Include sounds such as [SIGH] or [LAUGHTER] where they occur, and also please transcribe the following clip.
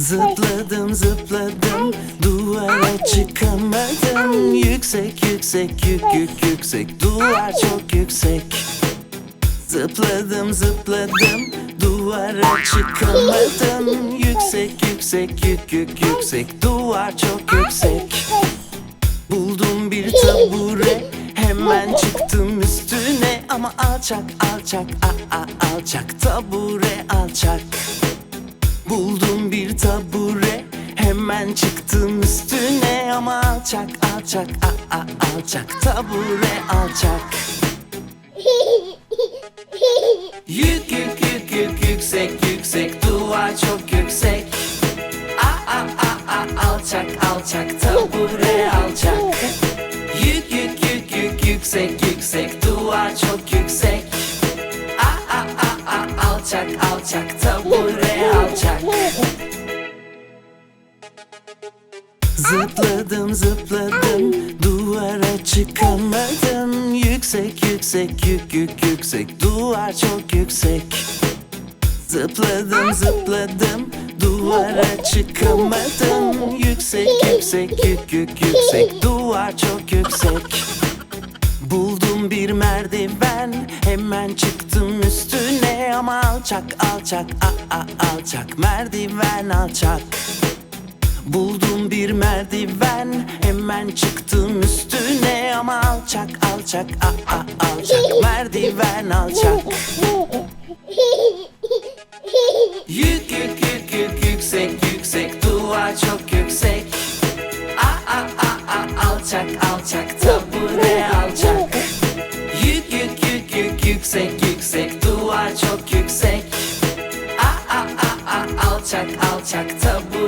Zıpladım zıpladım duvara çıkamadım. Yüksek yüksek yük yük yüksek duvar çok yüksek. Zıpladım zıpladım duvara çıkamadım. Yüksek yüksek yük yük yüksek duvar çok yüksek. Buldum bir tabure hemen çıktım üstüne. Ama alçak alçak a a alçak tabure alçak hemen çıktım üstüne Ama alçak alçak a a alçak tabure alçak. Yük yük yük yük yüksek yüksek duvar çok yüksek. A a a a alçak alçak tabure alçak. Yük yük yük yük yüksek yüksek duvar çok yüksek. A a a a alçak alçak tabure alçak Zıpladım zıpladım duvara çıkamadım. Yüksek yüksek yük yük yüksek duvar çok yüksek. Zıpladım zıpladım duvara çıkamadım. Yüksek yüksek yük yük yüksek duvar çok yüksek. Buldum bir merdiven hemen çıktım üstüne. Ama alçak alçak a a alçak merdiven alçak Buldum bir merdiven hemen çıktım üstüne. Ama alçak alçak a a alçak. [LAUGHS] Merdiven alçak. Yük yük yük yük yüksek yüksek. Duvar çok yüksek. A a a a alçak alçak. Tabure alçak? Yük yük yük yük yüksek yüksek. Duvar çok yüksek. A a a a alçak alçak. Tabure